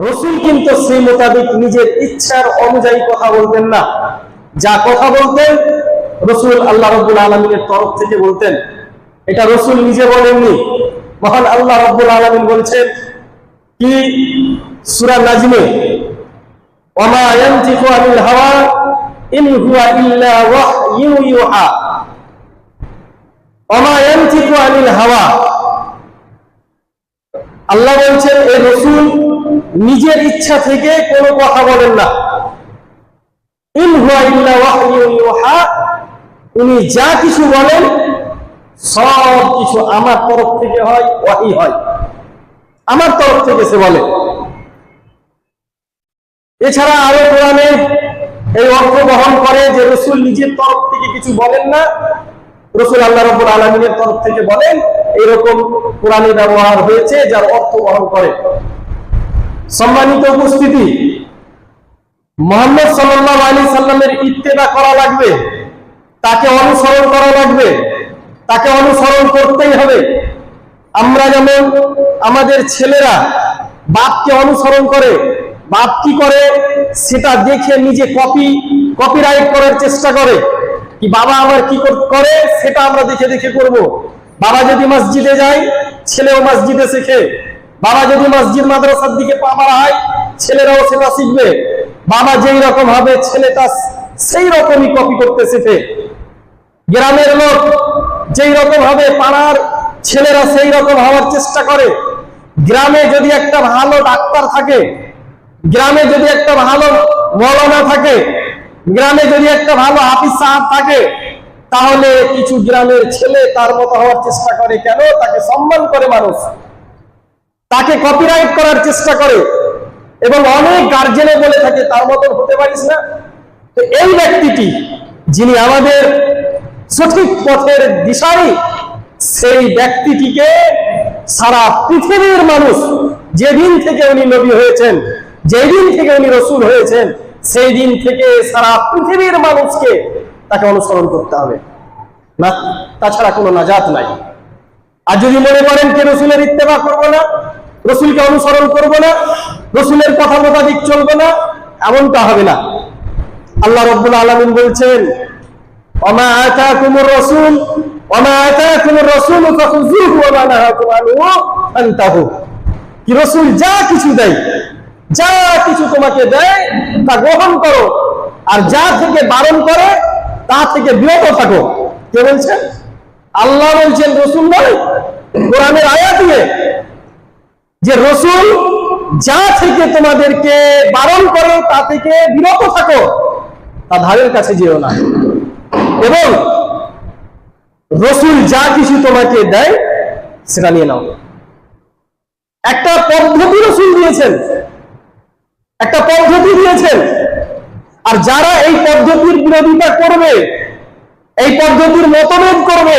রসুল কিন্তু সেই মোতাবেক নিজের ইচ্ছার অনুযায়ী কথা বলতেন না। যা কথা বলতেন, রসুল আল্লাহ রব্বুল আলমিনের তরফ থেকে বলতেন। এটা রসুল নিজে বলেননি। মহান আল্লাহ রব্বুল আলমিন বলছেন কি? সুরা নাজমে আল্লাহ বলছেন এই রসুল নিজের ইচ্ছা থেকে কোনো কথা বলেন না। উনি যা কিছু বলেন, সব কিছু আমার তরফ থেকে হয়, ওয়াহি হয়। আমার তরফ থেকে সে বলে। এছাড়া আরও কোরআনে এই অর্থ বহন করে যে রসুল নিজের তরফ থেকে কিছু বলেন না, রসুল আল্লাহ রব্বুল আলমিনের তরফ থেকে বলেন, এরকম কোরআনে ব্যবহার হয়েছে যার অর্থ বহন করে। সম্মানিত উপস্থিতি, মোহাম্মদ সাল্লাহ আলী সাল্লামের ইত্তেদা করা লাগবে, তাকে অনুসরণ করা লাগবে, তাকে অনুসরণ করতেই হবে। আমরা যেমন আমাদের ছেলেরা বাপকে অনুসরণ করে, বাপ কি করে? সেটা দেখে নিজে কপি, কপিরাইট করার চেষ্টা করে। কি বাবা আমার কি কর- সেটা আমরা দেখে দেখে করব। বাবা যদি মসজিদে যায়, ছেলেও মসজিদে শেখে। বাবা যদি মসজিদ মাদ্রাসার দিকে পা হয় ছেলেরাও সেটা শিখবে। বাবা যেই রকম হবে, ছেলেটা সেই রকমই কপি করতে শেখে। গ্রামের লোক যেই রকম হবে, পাড়ার ছেলেরা সেই রকম হওয়ার চেষ্টা করে। গ্রামে যদি একটা ভালো ডাক্তার থাকে, গ্রামে যদি একটা ভালো মৌলানা থাকে, গ্রামে যদি একটা ভালো হাফিজ সাহেব থাকে, তাহলে কিছু গ্রামের ছেলে তার মতো হওয়ার চেষ্টা করে। কেন? তাকে সম্মান করে মানুষ। তাকে কপিরাইট করার চেষ্টা করে এবং অনেক গার্জেনে বলে থাকে, তার মতন হতে পারিস না। তো এই ব্যক্তিটি, যিনি আমাদের সঠিক পথের দিশারি, সেই ব্যক্তিটিকে সারা পৃথিবীর মানুষ যেদিন থেকে উনি নবী হয়েছেন, যেদিন থেকে উনি রসুল হয়েছেন সেই দিন থেকে সারা পৃথিবীর মানুষকে তাকে অনুসরণ করতে হবে। না, তাছাড়া কোনো নাজাত নাই। আর যদি মনে করেন কে রসুলের ইত্তেবা করব না রসুলকে অনুসরণ করব না, রসুলের কথা মোতাবিক চলবো না, এমনটা হবে না। আল্লাহ রব্বুল আলমিন বলছেন যা কিছু দেয়, যা কিছু তোমাকে দেয়, তা গ্রহণ করো। আর থেকে বারণ করে থেকে থাকো। কে বলছেন? আল্লাহ বলছেন, রসুল নয়, কোরআনের আয়া দিয়ে যে রসুল যা থেকে তোমাদেরকে বারণ করে তা থেকে বিরত থাকো, তা ধারের কাছে যেও না। এবং রসুল যা কিছু তোমাকে দেয়, সেটা নিয়ে নাও। একটা পদ্ধতি রসুল দিয়েছেন। একটা পদ্ধতি দিয়েছেন। আর যারা এই পদ্ধতির বিরোধিতা করবে, এই পদ্ধতির মতভেদ করবে,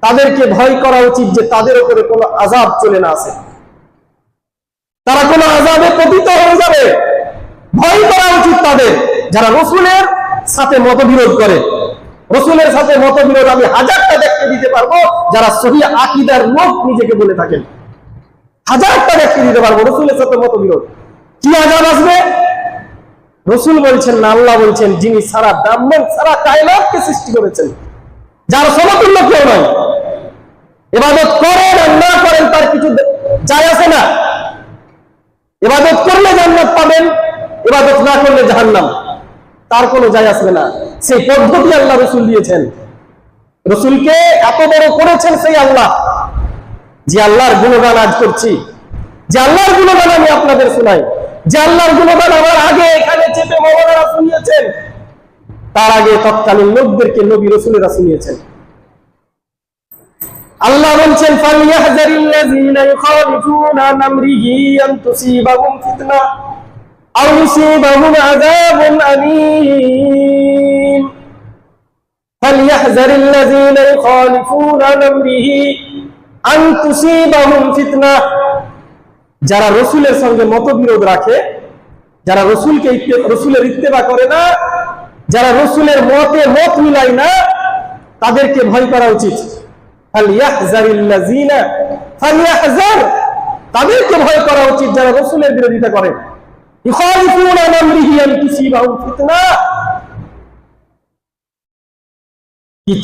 তাদেরকে ভয় করা উচিত যে তাদের উপরে কোনো আজাব চলে না আসে। তারা কোনো আজাবে পতিত হয়ে যাবে। ভয় করা উচিত তাদের। যারা রসুলের সাথে মতবিরোধ করে, রসুলের সাথে মতবিরোধ আমি হাজারটা দেখতে দিতে পারব, যারা সহি আকিদার লোক নিজেকে বলে থাকেন। হাজারটা দেখতে দিতে পারব রসুলের সাথে মতবিরোধ। কি আজাব আসবে? রসুল বলছেন না আল্লাহ বলছেন, যিনি সারা ব্রাহ্মণ, সারা কায়নাতকে সৃষ্টি করেছেন, যার সমতুল্য কেউ নয়। এবাদত করেন আর না করেন তার কিছু যায় আসে না। এবাদত করলে জান্নাত পাবেন এবাদত না করলে জাহান্নাম। তার কোনো যায় আসবে না। সেই পদ্ধতি আল্লাহ রসুল দিয়েছেন। রসুলকে এত বড় করেছেন সেই আল্লাহ, যে আল্লাহর গুণগান আজ করছি। যে আল্লাহর গুণগান আমি আপনাদের শোনাই। যে আল্লাহর গুণগান আমার আগে এখানে চেপে মৌলানা শুনিয়েছেন। তার আগে তৎকালীন লোকদেরকে নবী রসুলেরা শুনিয়েছেন। আল্লাহ বলছেন ফালিয়াহজারিল্লাযীনা ইউখালিফুনা আমরিহি আন তুসিবাহুম ফিতনা আও ইউসিবাহুম আযাবুন আলীম। ফালিয়াহজারিল্লাযীনা ইউখালিফুনা আমরিহি আন তুসিবাহুম ফিতনা। যারা রসুলের সঙ্গে মতবিরোধ রাখে, যারা রসুলকে রসুলের ইত্তেবা করে না, যারা রসুলের মতে মত মিলায় না, তাদেরকে ভয় করা উচিত। তাদেরকে ভয় করা উচিত যারা রসুলের বিরোধিতা করে।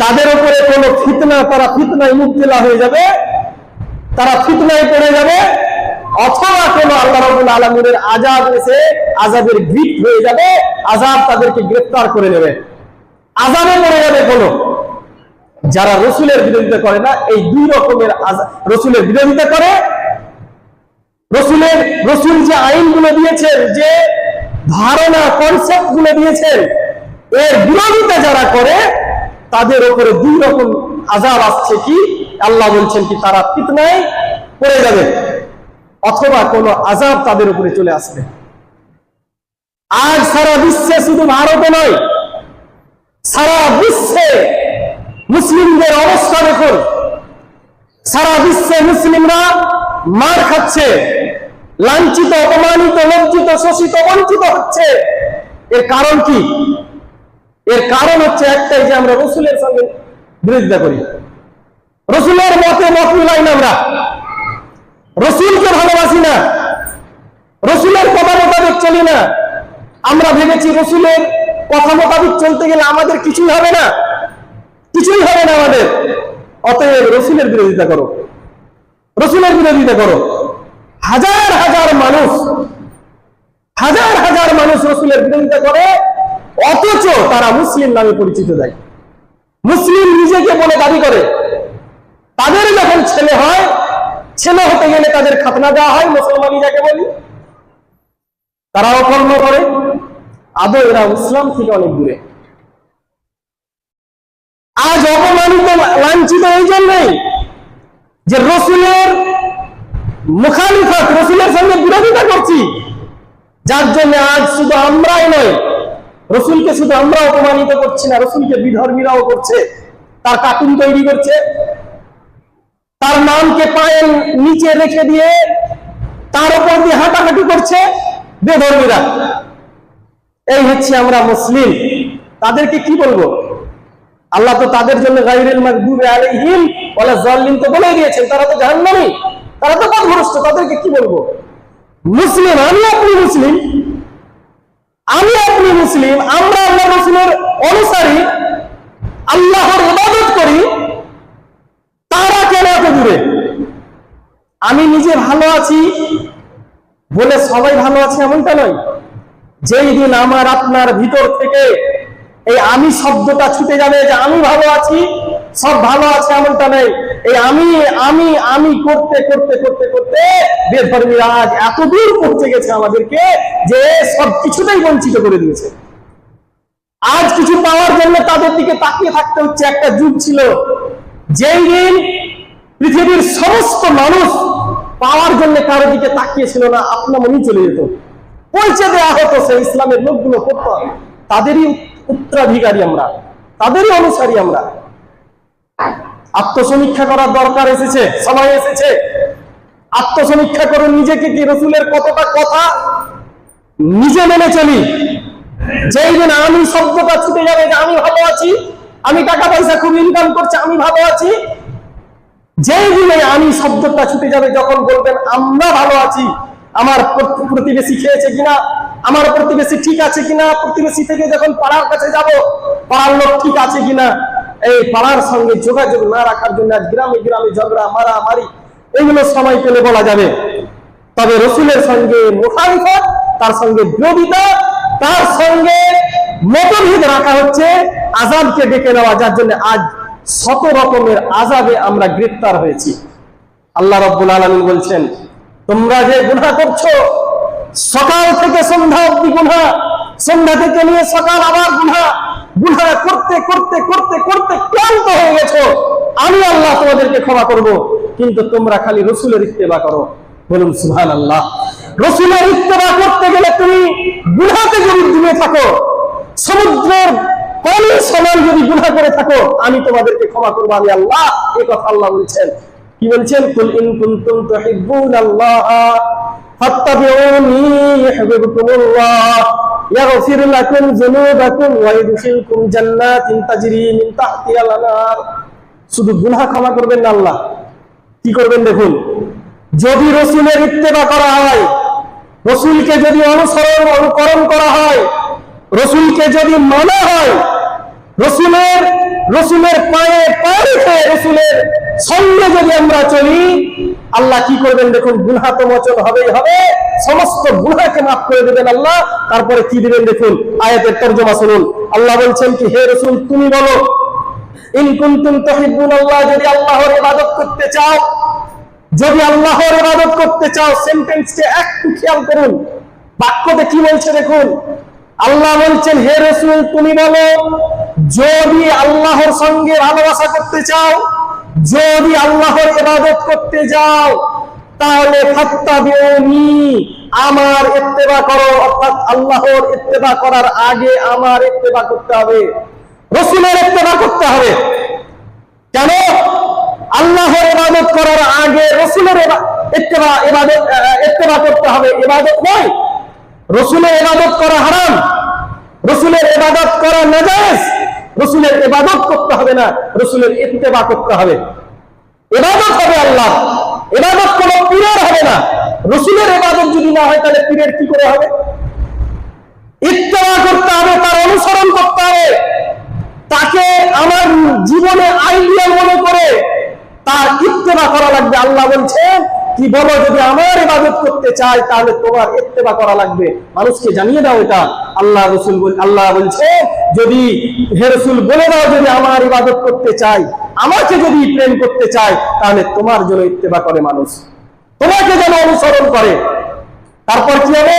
তাদের উপরে কোন ফিতনা, তারা ফিতনায় মুক্তিলা হয়ে যাবে? তারা ফিতনায় পড়ে যাবে? অথবা কোন আল্লাহ রাব্বুল আলামিনের আযাব এসে আযাবের গ্রিপ হয়ে যাবে? আযাব তাদেরকে গ্রেফতার করে নেবে। আযাবে পড়ে যাবে কোন। যারা রসুলের বিরোধিতা করে না, এই দুই রকমের রসুলের বিরোধিতা করে। রসুলের, রসুল যে আইনগুলো দিয়েছেন, যে ধারণা কনসেপ্টগুলো দিয়েছেন, এর বিরোধিতা যারা করে, তাদের ওপরে দুই রকম আজাব আসছে কি? আল্লাহ বলছেন কি, তারা ফিতনায় পড়ে যাবে, অথবা কোনো আজাব তাদের উপরে চলে আসবে। আজ সারা বিশ্বে শুধু ভারতে নয়, সারা বিশ্বে মুসলিমদের অবস্থা দেখুন। সারা বিশ্বে মুসলিমরা মার খাচ্ছে। লাঞ্ছিত, অপমানিত, লজ্জিত, শোষিত, বঞ্চিত হচ্ছে। এর কারণ কি? এর কারণ হচ্ছে একটাই যে আমরা রসুলের সঙ্গে বিরোধিতা করি। রসুলের মতে মত মিলাই না আমরা। রসুলকে ভালোবাসি না। রসুলের কথা মোতাবেক চলি না। আমরা ভেবেছি রসুলের কথা মোতাবেক চলতে গেলে আমাদের কিছুই হবে না। কিছুই হবে না আমাদের। অতএব রসুলের বিরোধিতা করো। রসুলের বিরোধিতা করো। হাজার হাজার মানুষ, হাজার হাজার মানুষ রসুলের বিরোধিতা করে, অথচ তারা মুসলিম নামে পরিচিত দেয় মুসলিম নিজেকে বলে দাবি করে। তাদের যখন ছেলে হয়, ছেলে হতে গেলে তাদের খাতনা দেওয়া হয় মুসলমানি যাকে বলি। তারাও কর্ম করে। আদৌ এরা ইসলাম থেকে অনেক দূরে। আজ অপমানিত, লাঞ্ছিত এই জন্যই যে রসুলের মুখালিফাত, রসুলের সঙ্গে বিরোধিতা করছি। যার জন্য আজ শুধু আমরাই নয়, রসুলকে শুধু আমরা অপমানিত করছি না, রসুলকে বিধর্মীরাও করছে, তার কার্টুন তৈরি করছে। তার নামকে পায়ের নিচে রেখে দিয়ে তার উপর দিয়ে হাঁটাহাঁটি করছে বেধর্মীরা। এই হচ্ছে আমরা মুসলিম। তাদেরকে কি বলব? আল্লাহ তো তাদের জন্য গাইরেল মাগদুবে আলাইহিম ওয়ালা জাল্লিম তো বলে দিয়েছেন, তারা তো জাহান্নামী। তারা তো পথভ্রষ্ট তাদেরকে কি বলব? মুসলিম, আমি আপনি মুসলিম? আমি আপনি মুসলিম, আমরা আল্লাহ রসুলের অনুসারী, আল্লাহর ইবাদত করি, তারা কেন এত দূরে? আমি নিজে ভালো আছি বলে সবাই ভালো আছে এমনটা নয়। যেই দিন আমার আপনার ভিতর থেকে এই আমি শব্দটা ছুটে যাবে যে আমি ভালো আছি, সব ভালো আছে এমনটা নেই। এই আমি আমি আমি করতে করতে করতে করতে বেধর্মীরা আজ এত দূর পৌঁছে গেছে আমাদেরকে যে সব কিছুতেই বঞ্চিত করে দিয়েছে। আজ কিছু পাওয়ার জন্য তাদের দিকে তাকিয়ে থাকতে হচ্ছে। একটা যুগ ছিল, যেই দিন পৃথিবীর সমস্ত মানুষ পাওয়ার জন্য কারও দিকে তাকিয়েছিল না, আপনা মনি চলে যেত। পৌঁছে দেওয়া হতো সেই ইসলামের লোকগুলো করতো। তাদেরই উত্তরাধিকারী আমরা, তাদেরই অনুসারী আমরা। আত্মসমীক্ষা করার দরকার এসেছে সময় এসেছে। আত্মসমীক্ষা করুন নিজেকে কি রসুলের কতটা কথা নিজে মেনে চলি। যেই দিন আমি শব্দটা ছুটে যাবে যে আমি ভালো আছি, আমি টাকা পয়সা খুব ইনকাম করছি, আমি ভালো আছি, যেই দিনে আমি শব্দটা ছুটে যাবে যখন বলবেন, আমরা ভালো আছি, আমার প্রত- প্রতিবেশী খেয়েছে কিনা? আমার প্রতিবেশী ঠিক আছে কিনা? প্রতিবেশী থেকে যখন পাড়ার কাছে যাব, পাড়ার লোক ঠিক আছে কিনা? এই পাড়ার সঙ্গে যোগাযোগ না রাখার জন্য গ্রামে গ্রামে ঝগড়া, মারামারি, এগুলো সময় পেলে বলা যাবে। তবে রসুলের সঙ্গে মুখালিফত, তার সঙ্গে বিরোধিতা, তার সঙ্গে মতভেদ রাখা হচ্ছে, আজাদকে ডেকে নেওয়া, যার জন্য আজ শত রকমের আজাবে আমরা গ্রেপ্তার হয়েছি। আল্লাহ রব্বুল আলমিন বলছেন, তোমরা যে গুণা করছ সকাল থেকে সন্ধ্যা অব্দি গুণা সন্ধ্যা থেকে নিয়ে সকাল আবার গুণা গুণা করতে করতে করতে করতে ক্লান্ত হয়ে গেছো। আমি আল্লাহ তোমাদেরকে ক্ষমা করব, কিন্তু তোমরা খালি রসুলের ইত্তেবা করো। বলুন সুহান আল্লাহ রসুলের ইত্তেবা করতে গেলে তুমি গুণাতে যদি ডুবে থাকো। সমুদ্রের পানি সমান যদি গুণা করে থাকো, আমি তোমাদেরকে ক্ষমা করব, আমি আল্লাহ এই কথা আল্লাহ বলছেন। কি বলছেন? কুল ইন কুনতুম তুহিব্বুন আল্লাহ ফাত্তাবিউনি ইউহিব্বুকুমুল্লাহ। লাকুম যুনুবাকুম ওয়া ইদখিলকুম জান্নাতিন তাজরি মিন তাহতিহাল আনহার শুধু গুনাহ ক্ষমা করবেন না আল্লাহ। কি করবেন দেখুন? যদি রসুলের ইত্তেবা করা হয়, রসুলকে যদি অনুসরণ, অনুকরণ করা হয়, রসুলকে যদি মানা হয়, রসুলের রসুলের পায়ে পায়ে রসুলের সঙ্গে যদি আমরা চলি, আল্লাহ কি করবেন দেখুন, গুনহা তো মোচন হবেই হবে। সমস্ত গুনহাকে মাফ করে দেবেন আল্লাহ। তারপরে কি দিবেন দেখুন, আয়াতের তর্জমা শুনুন। আল্লাহ বলছেন কি, হে রসুল, তুমি বলো যদি আল্লাহর ইবাদত করতে চাও, যদি আল্লাহর ইবাদত করতে চাও সেন্টেন্সটা একটু খেয়াল করুন। বাক্যতে কি বলছে দেখুন, আল্লাহ বলছেন, হে রসুল, তুমি বলো, যদি আল্লাহর সঙ্গে ভালোবাসা করতে চাও যদি আল্লাহর ইবাদত করতে যাও, তাহলে আমার ইত্তেবা করো। অর্থাৎ আল্লাহর ইত্তেবা করার আগে আমার ইত্তেবা করতে হবে। রসুলের ইত্তেবা করতে হবে। কেন? আল্লাহর ইবাদত করার আগে রসুলের ইত্তেবা, ইবাদত ইত্তেবা করতে হবে। ইবাদত নয়। রসুলের ইবাদত করা হারাম। রসুলের ইবাদত করা নাজায়েজ। রসুলের ইবাদত করতে হবে না, রসুলের ইত্তেবা করতে হবে। ইবাদত হবে আল্লাহ। ইবাদত কোন পীরের হবে না। রসুলের ইবাদত যদি না হয়, তাহলে পীরের কি করে হবে? ইত্তেবা করতে হবে, তার অনুসরণ করতে হবে। তাকে আমার জীবনে আইডিয়াল মনে করে তার ইত্তেবা করা লাগবে। আল্লাহ বলছেন কি বলো যদি আমার ইবাদত করতে চাই তাহলে তোমার ইত্তেবা করা লাগবে। মানুষকে জানিয়ে দাও এটা। আল্লাহ রসুল আল্লাহ বলছে, যদি হে রসুল বলে দাও যদি আমার ইবাদত করতে চাই আমাকে যদি প্রেম করতে চাই তাহলে তোমার জন্য ইত্তেবা করে মানুষ। তোমাকে যেন অনুসরণ করে। তারপর কি হবে?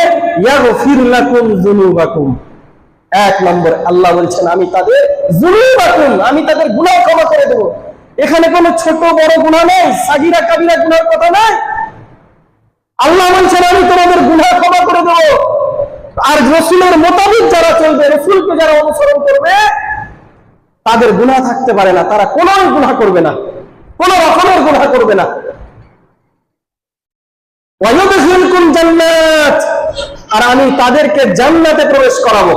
এক নম্বর, আল্লাহ বলছেন, আমি তাদের আমি তাদের গুনাহ ক্ষমা করে দেব। এখানে কোনো ছোট বড় গুনাহ নেই সাগিরা কাবিরা গুনার কথা নাই। আল্লাহ বলছেন, আমি তোমাদের গুনাহ ক্ষমা করে দেব। আর রসুলের মোতাবিক যারা চলবে, রসুলকে যারা অনুসরণ করবে, তাদের গুনাহ থাকতে পারে না। তারা কোনো গুনাহ করবে না। কোন রকমের গুনাহ করবে না। জান্নাত। আর আমি তাদেরকে জান্নাতে প্রবেশ করাবো।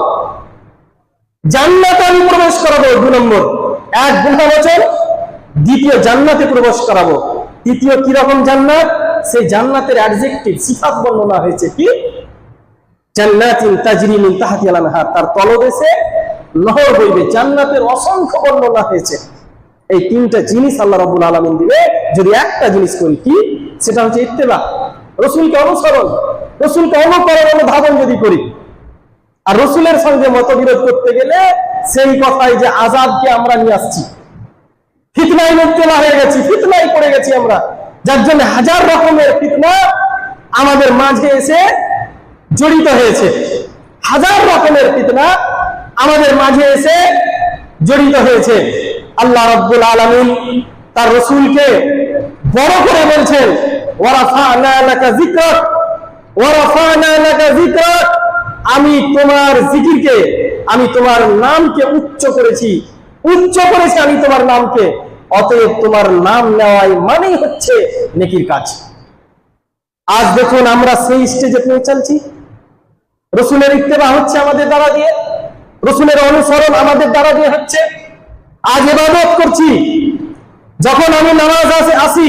জান্নাতে আমি প্রবেশ করাবো দুই নম্বর। এক গুণা বচন দ্বিতীয় জান্নাতে প্রবেশ করাবো। তৃতীয় কীরকম জান্নাত? সেই জান্নাতের অ্যাডজেক্টিভ সিফাত বর্ণনা হয়েছে কি? জান্নাতিন তার তলদেশে জান্নাতের অসংখ্য বর্ণনা হয়েছে। এই তিনটা জিনিস আল্লাহ দিবে। যদি একটা জিনিস করি কি? সেটা হচ্ছে রসুলকে অনুসরণ। রসুলকে যদি করি। আর রসুলের সঙ্গে মতবিরোধ করতে গেলে সেই কথাই যে আজাদকে আমরা নিয়ে আসছি। ফিতনায় মুক্তলা হয়ে গেছি, ফিতনায় পড়ে গেছি আমরা। যার জন্য হাজার রকমের ফিতনা আমাদের মাঝে এসে জড়িত হয়েছে। হাজার রকমের ফিতনা আমাদের মাঝে এসে জড়িত হয়েছে। আল্লাহ রব্বুল আলামিন তার রসুলকে বড় করে বলছেন আমি তোমার জিকিরকে, আমি তোমার নামকে উচ্চ করেছি। উচ্চ করেছি আমি তোমার নামকে। অতএব তোমার নাম নেওয়াই মানেই হচ্ছে নেকির কাজ। আজ দেখুন আমরা সেই স্টেজে পৌঁছাচ্ছি। রসুলের ইত্তেবা হচ্ছে আমাদের দ্বারা দিয়ে, রসুলের অনুসরণ আমাদের দ্বারা দিয়ে হচ্ছে। আজ এবাদত করছি। যখন আমি নামাজ আসে আসি,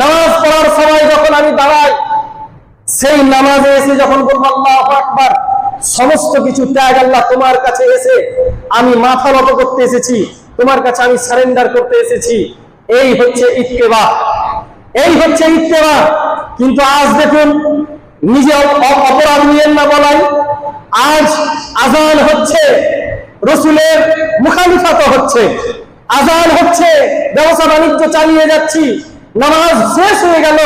নামাজ পড়ার সময় যখন আমি দাঁড়াই, সেই নামাজে এসে যখন বলব, আল্লাহ আকবার, সমস্ত কিছু ত্যাগ আল্লাহ তোমার কাছে এসে আমি মাথা নত করতে এসেছি। তোমার কাছে আমি সারেন্ডার করতে এসেছি। এই হচ্ছে ইত্তেবা। এই হচ্ছে ইত্তেবা। কিন্তু আজ দেখুন, নিজে অপরাধ নিয়েন না বলাই। আজ আজান হচ্ছে, রসুলের মুখালিফাত হচ্ছে। আজান হচ্ছে, ব্যবসা বাণিজ্য চালিয়ে যাচ্ছি। নামাজ শেষ হয়ে গেল,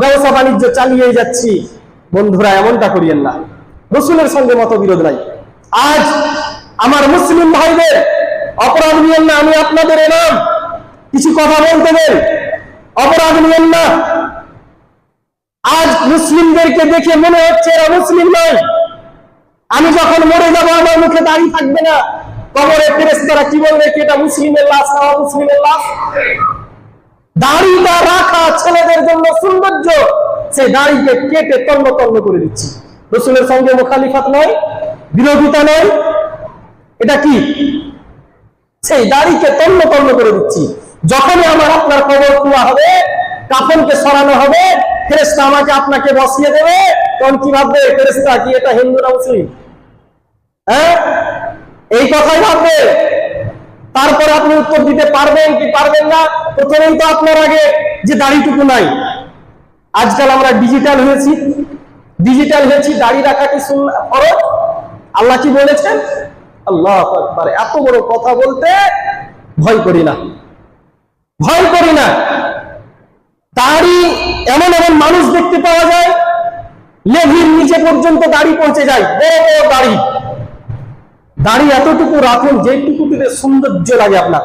ব্যবসা বাণিজ্য চালিয়ে যাচ্ছি। বন্ধুরা, এমনটা করিয়েন না। রসুলের সঙ্গে মত বিরোধ নাই। আজ আমার মুসলিম ভাইদের অপরাধ নিয়েন না, আমি আপনাদের এলাম কিছু কথা বলতে দেন অপরাধ নিয়েন না। আজ মুসলিমদেরকে দেখে মনে হচ্ছে এরা মুসলিম নয়। আমি যখন মরে যাব, আমার মুখে দাঁড়িয়ে থাকবে না। কবরে ফেরেস্তারা কি বলবে কি এটা মুসলিমের লাশ না মুসলিমের লাশ? দাড়িটা রাখা ছেলেদের জন্য সৌন্দর্য, সেই দাড়িকে কেটে তন্ন তন্ন করে দিচ্ছি। রসুলের সঙ্গে মুখালিফাত নয়, বিরোধিতা নয়। এটা কি? সেই দাড়িকে তন্ন তন্ন করে দিচ্ছি। যখনই আমার আপনার খবর খোলা হবে, কাফনকে সরানো হবে ফেরেস্তা আমাকে আপনাকে বসিয়ে দেবে, তখন কি ভাববে? ফেরেস্তা কি এটা হিন্দু না মুসলিম? হ্যাঁ? এই কথাই ভাববে। তারপর আপনি উত্তর দিতে পারবেন কি পারবেন না? প্রথমেই তো আপনার আগে যে দাড়িটুকু নাই। আজকাল আমরা ডিজিটাল হয়েছি। ডিজিটাল হয়েছি, দাড়ি রাখা কি ফরজ? আল্লাহ কি বলেছেন? আল্লাহ এত বড় কথা বলতে ভয় করি না। ভয় করি না। দাড়ি এমন এমন মানুষ দেখতে পাওয়া যায়, লেভির নিচে পর্যন্ত দাড়ি পৌঁছে যায়। বড় বড় দাড়ি। দাড়ি এতটুকু রাখুন যেটুকুতে সৌন্দর্য লাগে আপনার।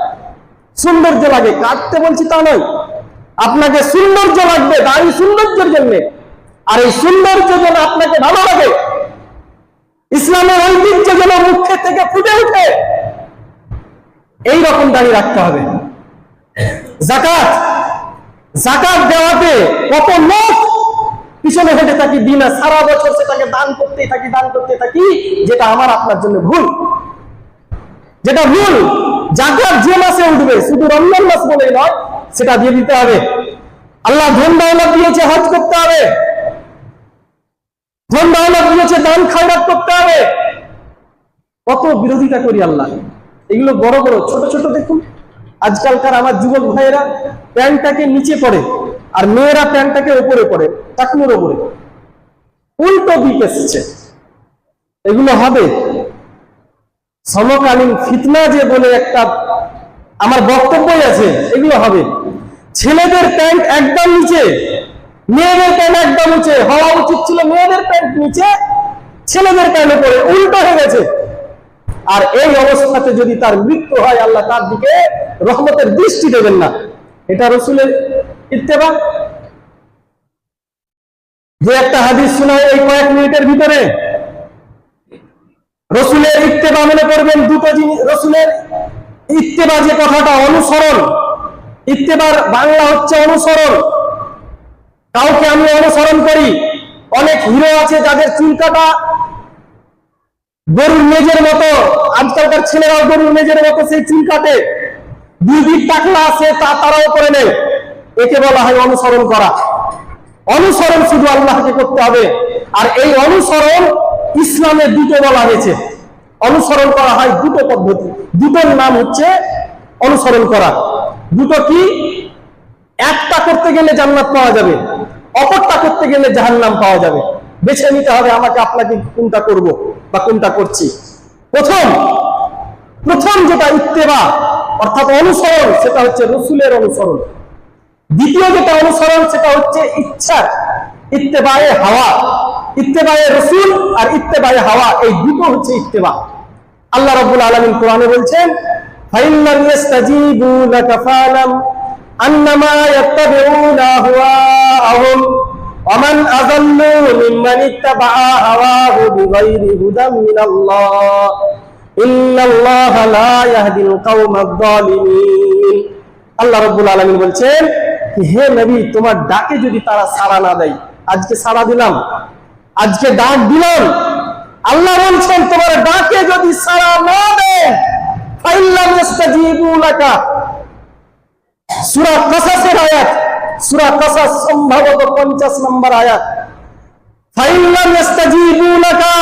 সৌন্দর্য লাগে। কাটতে বলছি তা নয়। আপনাকে সৌন্দর্য লাগবে, দাড়ি সৌন্দর্যের জন্য। আর এই সৌন্দর্য যেন আপনাকে ভালো লাগে ইসলামের ঐতিহ্য যেন মুখে থেকে ফুটে উঠে এইরকম দাঁড়িয়ে রাখতে হবে। জাকাত জাকাত দেওয়াতে কত লোক পিছনে হেঁটে থাকি, দিন সারা বছর সেটাকে দান করতেই থাকি, দান করতে থাকি, যেটা আমার আপনার জন্য ভুল। যেটা ভুল জাকাত যে মাসে উঠবে, শুধু রমজান মাস বলেই নয়, সেটা দিয়ে দিতে হবে। আল্লাহ ধন দিয়েছে, হজ করতে হবে। ধন দৌলত দিয়েছে দান খায়রাত করতে হবে। কত বিরোধিতা করি আল্লাহ। এগুলো বড় বড়, ছোট ছোট দেখুন। আজকালকার আমার যুবক ভাইয়েরা প্যান্টটাকে নিচে পড়ে আর মেয়েরা প্যান্টটাকে উপরে পড়ে টাকনুর উপরে। উল্টো দিক এসছে। এগুলো হবে। সমকালীন ফিতনা যে বলে একটা আমার বক্তব্যই আছে, এগুলো হবে। ছেলেদের প্যান্ট একদম নিচে মেয়েদের প্যান্ট একদম নিচে হওয়া উচিত ছিল মেয়েদের প্যান্ট নিচে, ছেলেদের প্যান্ট উপরে, উল্টো হয়ে গেছে। আর এই অবস্থাতে যদি তার মৃত্যু হয়, আল্লাহ তার দিকে রহমতের দৃষ্টি দেবেন না। এটা রসুলের ইত্তেবা। যে একটা হাদিস শোনায় এই কয়েক মিনিটের ভিতরে। রসুলের ইত্তেবা মনে করবেন, দুটো জিনিস রসুলের ইত্তেবা যে কথাটা অনুসরণ, ইত্তেবার বাংলা হচ্ছে অনুসরণ। কাউকে আমি অনুসরণ করি। অনেক হিরো আছে যাদের চুল গরুর মেজের মতো। আজকালকার ছেলেরাও গরুর মেজের মতো সেই চুল কাটে দুই দিক টাকলা আছে, তা তারাও করে নেয়। একে বলা হয় অনুসরণ করা। অনুসরণ শুধু আল্লাহকে করতে হবে। আর এই অনুসরণ ইসলামে দুটো বলা হয়েছে। অনুসরণ করা হয় দুটো পদ্ধতি। দুটোর নাম হচ্ছে অনুসরণ করা। দুটো কি? একটা করতে গেলে জান্নাত পাওয়া যাবে, অপরটা করতে গেলে জাহান্নাম পাওয়া যাবে। বেছে নিতে হবে আমাকে, আপনাকে কোনটা করব বা কোনটা করছি। প্রথম প্রথম যেটা ইত্তেবা, অর্থাৎ অনুসরণ, সেটা হচ্ছে রসুলের অনুসরণ। দ্বিতীয় যেটা অনুসরণ, সেটা হচ্ছে ইচ্ছা, ইত্তেবায়ে হাওয়া। ইত্তেবায়ে রসুল আর ইত্তেবায়ে হাওয়া, এই দুটো হচ্ছে ইত্তেবা। আল্লাহ রাব্বুল আলামিন কোরআনে বলছেন ফাইনাল ইয়াস্তাজিবু লাকা ফালাম আন্নামা ইয়াত্তাবিউনা আহওয়াআহুম ومن أضل ممن اتبع هواه بغير هدى من الله إن الله لا يهدي القوم الظالمين আল্লাহ রব্বুল আলমিন বলছেন কি, হে নবী তোমার ডাকে যদি তারা সাড়া না দেয় আজকে সাড়া দিলাম আজকে ডাক দিলাম আল্লাহ বলছেন তোমার ডাকে যদি সাড়া না দেয় ফাইল্লাম ইস্তাজিবু লাকা সূরা কাসাসের আয়াত, সূরা কাসাস সম্ভবত 50 নম্বর আয়াত। ফাইল্লাম ইস্তাজিবু লাকা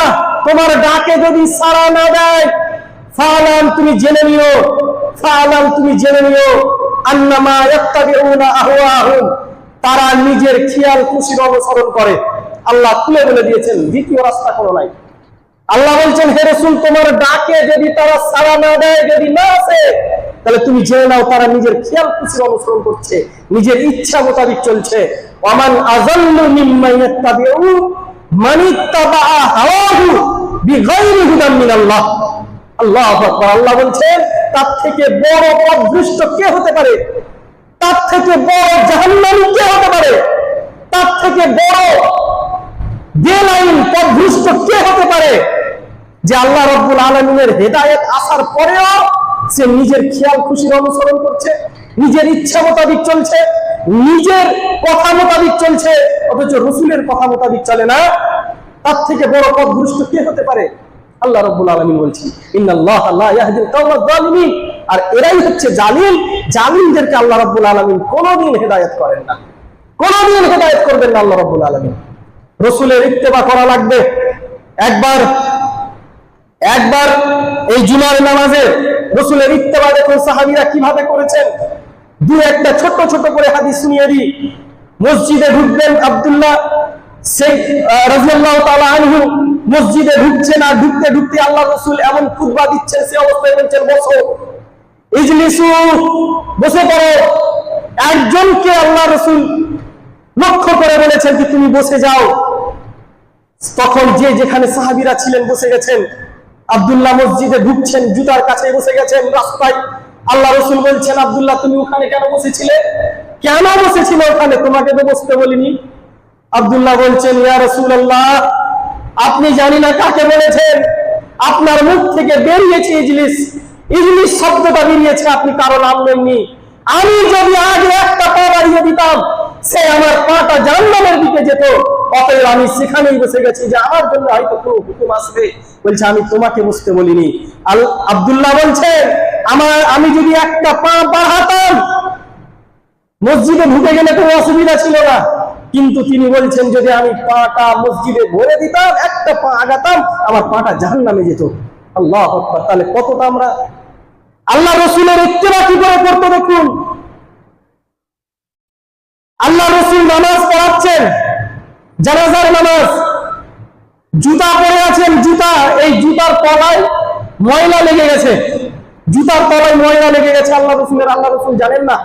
তোমার ডাকে যদি সাড়া না দেয়, ফালাম তুমি জেনে নিও, ফালাম তুমি জেনে নিও। আন্নামা ইয়াত্তাবিউনা আহওয়াহুম, তারা নিজের খেয়াল খুশির অনুসরণ করে। আল্লাহ খুলে বলে দিয়েছেন, দ্বিতীয় রাস্তা কোনো নাই। আল্লাহ বলছেন, হে রসুল, তোমার ডাকে যদি তারা সাড়া না দেয়, যদি না আসে তাহলে তুমি জেনে নাও তারা নিজের খেয়াল খুশির অনুসরণ করছে, নিজের ইচ্ছা মোতাবিক চলছে। মিনাল্লাহ। আল্লাহ আল্লাহ বলছেন, তার থেকে বড় কে হতে পারে? তার থেকে বড় কে হতে পারে? তার থেকে বড় কে হতে পারে? যে আল্লাহ রব্বুল আলমিনের হেদায়েত আসার পরেও সে নিজের খেয়াল খুশির অনুসরণ করছে, নিজের ইচ্ছা মোতাবিক চলছে, নিজের কথা মোতাবিক চলছে, অথচ রসুলের কথা মোতাবিক চলে না। তার থেকে বড় পদভ্রষ্ট কে হতে পারে? আল্লাহ রব্বুল আর এরাই হচ্ছে জালিম। জালিমদেরকে আল্লাহ রব্বুল আলমিন কোনোদিন হেদায়েত করেন না। কোনদিন হেদায়ত করবেন না আল্লাহ রাব্বুল রসুলের ইত্তেবা করা লাগবে। একবার একবার এই জুমার নামাজে রসুলের ইত্তেবা দেখুন সাহাবীরা কীভাবে করেছেন? দু একটা ছোট ছোট করে হাদিস শুনিয়ে দিই। মসজিদে ঢুকবেন আব্দুল্লাহ সেই রাজিয়াল্লাহু তাআলা আনহু। মসজিদে ঢুকছেন আর ঢুকতে ঢুকতে আল্লাহ রসুল এমন খুতবা দিচ্ছেন, সে অবস্থায় বলছেন, বসো। ইজলিসু, বসে পড়ো। একজনকে আল্লাহ রসুল লক্ষ্য করে বলেছেন যে, তুমি বসে যাও। তখন যে যেখানে সাহাবীরা ছিলেন, বসে গেছেন। আব্দুল্লাহ মসজিদে ঢুকছেন, জুতার কাছে বসে গেছেন রাস্তায়। আল্লাহ রসুল বলছেন, আব্দুল্লাহ, তুমি ওখানে কেন বসেছিলে? কেন বসেছিলে ওখানে? তোমাকে তো বসতে বলিনি। আব্দুল্লাহ বলছেন, ইয়া রসুল্লাহ আপনি জানি না কাকে বলেছেন? আপনার মুখ থেকে বেরিয়েছে ইজলিস। ইজলিস শব্দটা বেরিয়েছে, আপনি কারও নাম নেননি। আমি যদি আগে একটা পা বাড়িয়ে দিতাম, সে আমার পাটা জান্নামের দিকে যেত। অতএব আমি সেখানেই বসে গেছি যে আমার জন্য হয়তো কোনো হুকুম আসবে। বলছে, আমি তোমাকে বুঝতে বলিনি। আল আব্দুল্লাহ বলছেন আমার, আমি যদি একটা পা বাড়াতাম, মসজিদে ঢুকে গেলে কোনো অসুবিধা ছিল না। কিন্তু তিনি বলছেন, যদি আমি পাটা মসজিদে ভরে দিতাম, একটা পা আগাতাম, আমার পাটা জাহান নামে যেত। আল্লাহ তাহলে কতটা আমরা আল্লাহ রসুলের ইত্তেবা কি করে করতে দেখুন? আল্লাহ রসুল নামাজ পড়াচ্ছেন, জানাজার নামাজ। জুতা পরে আছেন, জুতা, এই জুতার তলায় ময়লা লেগে গেছে। জুতার তলায় ময়লা লেগে গেছে, আল্লাহ রসুলের, আল্লাহ রসুল জানেন না।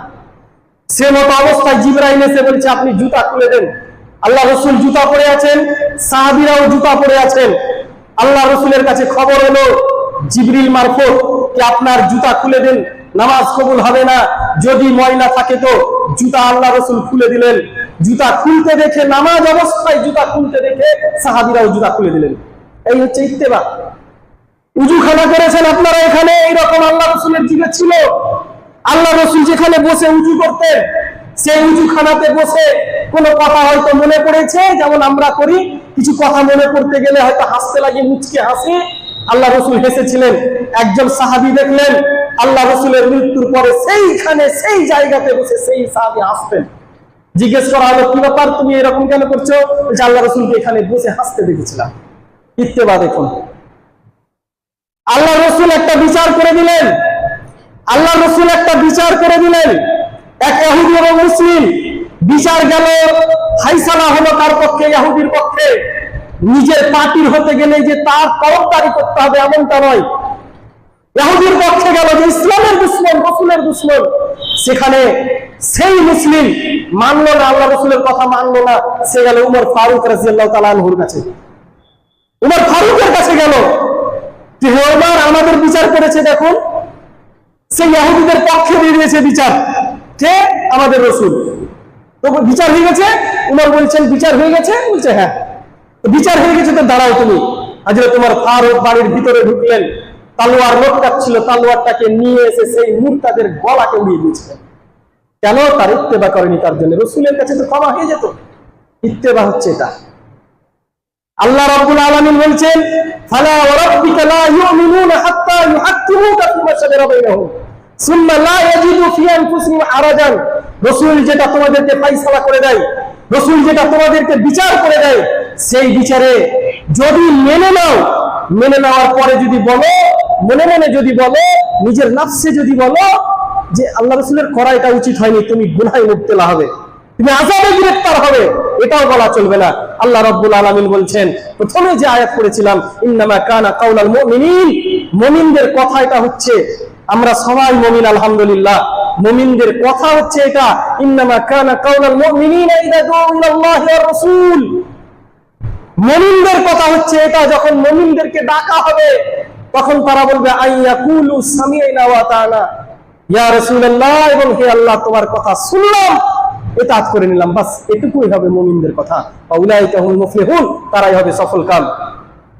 সে মতো অবস্থায় জিবরাইল এসে বলছে, আপনি জুতা খুলে দেন। আল্লাহ রসুল জুতা পরে আছেন, সাহাবিরাও জুতা পরে আছেন। আল্লাহ রসুলের কাছে খবর এলো জিবরিল মারফত যে আপনার জুতা খুলে দেন? নামাজ কবুল হবে না। যদি ময়লা থাকে তো জুতা আল্লাহ রসুল খুলে দিলেন। জুতা খুলতে দেখে, নামাজ অবস্থায় জুতা খুলতে দেখে সাহাবিরাও জুতা খুলে দিলেন। এই হচ্ছে ইত্তেবা। উজুখানা করেছেন আপনারা এখানে, এইরকম আল্লাহ রসুলের যুগে ছিল। আল্লাহ রসুল যেখানে বসে উঁচু করতেন, সেই উঁচুখানাতে বসে কোনো কথা হয়তো মনে পড়েছে, যেমন আমরা করি, কিছু কথা মনে করতে গেলে হয়তো হাসতে লাগে, মুচকে হাসি। আল্লাহ রসুল হেসেছিলেন, একজন সাহাবি দেখলেন, আল্লাহ রসুলের মৃত্যুর পরে সেইখানে, সেই জায়গাতে বসে সেই সাহাবি হাসতেন। জিজ্ঞেস করা হলো কি ব্যাপার? তুমি এরকম কেন করছ? বলছে, আল্লাহ রসুলকে এখানে বসে হাসতে দেখেছিলাম। ইত্তেবা দেখুন আল্লাহ রসুল একটা বিচার করে দিলেন। আল্লাহ রসুল একটা বিচার করে দিলেন। এক ইহুদি এবং মুসলিম বিচার গেল ফাইসালা হলো তার পক্ষে? ইহুদির পক্ষে। নিজের পার্টির হতে গেলে যে তার তরফদারি করতে হবে এমনটা নয়। ইহুদির পক্ষে গেল যে ইসলামের দুশ্মন, রসুলের দুশ্মন। সেখানে সেই মুসলিম মানলো না, আল্লাহ রসুলের কথা মানলো না। সে গেল উমর ফারুক রাজিয়াল্লাহ তালানহুর কাছে। উমর ফারুকের কাছে গেল। ওমর, আমাদের বিচার করেছে দেখুন সেই ইহুদিদের পক্ষে দিয়েছে বিচার। কে? আমাদের রসুল। তো বিচার হয়ে গেছে? উমর বলছেন, বিচার হয়ে গেছে? বলছে হ্যাঁ। বিচার হয়ে গেছে, তো দাঁড়াও তুমি। আজকে তোমার ফারুক বাড়ির ভিতরে ঢুকলেন। তালোয়ার লটকাচ্ছিল, তালোয়ারটাকে নিয়ে এসে সেই মুরতাদের গলাকে উড়িয়ে দিয়েছিলেন কেন তার ইত্তেবা করেনি তার জন্য? রসুলের কাছে তো ক্ষমা হয়ে যেত। ইত্তেবা হচ্ছে এটা। আল্লাহ রাব্বুল আলামিন বলছেন, ফালা ওয়ারাব্বিকা লা ইউমিনুনা হাত্তা ইউহাক্কিমুকা ফিমা শাজারা বাইনাহুম, সুম্মা লা ইয়াজিদু ফি আনফুসিহিম রাসূল যেটা তোমাদেরকে ফয়সালা করে দেয়, রাসূল যেটা তোমাদেরকে বিচার করে দেয়, সেই বিচারে যদি মেনে নাও, মেনে নেওয়ার পরে যদি বলো মনে মনে যদি বলো, নিজের নাফসে যদি বলো যে আল্লাহ রসুলের করা এটা উচিত হয়নি, তুমি গুনায় মুক্তেলা হবে, তুমি আজাবে গ্রেফতার হবে, এটাও বলা চলবে না। আল্লাহ রব্বুল আলামিন বলছেন, প্রথমে যে আয়াত পড়েছিলাম, ইন্নামা কানা কাউলাল মুমিনিন, মুমিনদের কথা এটা হচ্ছে, আমরা সবাই মুমিন, আলহামদুলিল্লাহ। মুমিনদের কথা হচ্ছে এটা, ইন্নামা কানা কাউলাল মুমিনিনা ইযা দুউ ইলাল্লাহি ওয়ার রাসূল। মুমিনদের কথা হচ্ছে এটা, যখন মুমিনদেরকে ডাকা হবে তখন তারা বলবে, আইয়াকুলু সামি'না ওয়া তাআলা। ইয়া এবং হে আল্লাহ, তোমার কথা শুনলাম। এটা করে নিলাম, বাস এটুকুই হবে মুমিনদের কথা। উলাইকা হুল মুফলিহুন, তারাই হবে সফল কাম।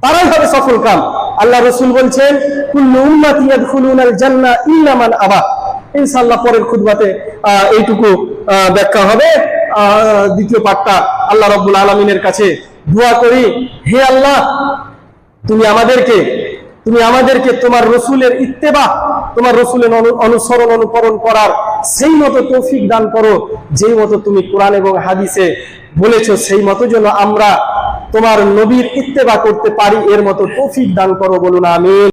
তারাই হবে সফল কাম। আল্লাহ রাসূল বলছেন, কুল্লু উম্মতি ইয়াদখুলুনাল জান্নাহ ইল্লা মান আবা। ইনশাআল্লাহ পরের খুতবাতে এইটুকু ব্যাখ্যা হবে। দ্বিতীয় পাঠটা আল্লাহ রাব্বুল আলামিনের কাছে দোয়া করি। হে আল্লাহ, তুমি আমাদেরকে তুমি আমাদেরকে তোমার রসুলের ইত্তেবা, তোমার রসুলের অনু- অনুসরণ, অনুকরণ করার সেই মতো তৌফিক দান করো, যেই মতো তুমি কোরআন এবং হাদিসে বলেছ, সেই মতো যেন আমরা তোমার নবীর ইত্তেবা করতে পারি, এর মতো তৌফিক দান করো বলুন, আমিন।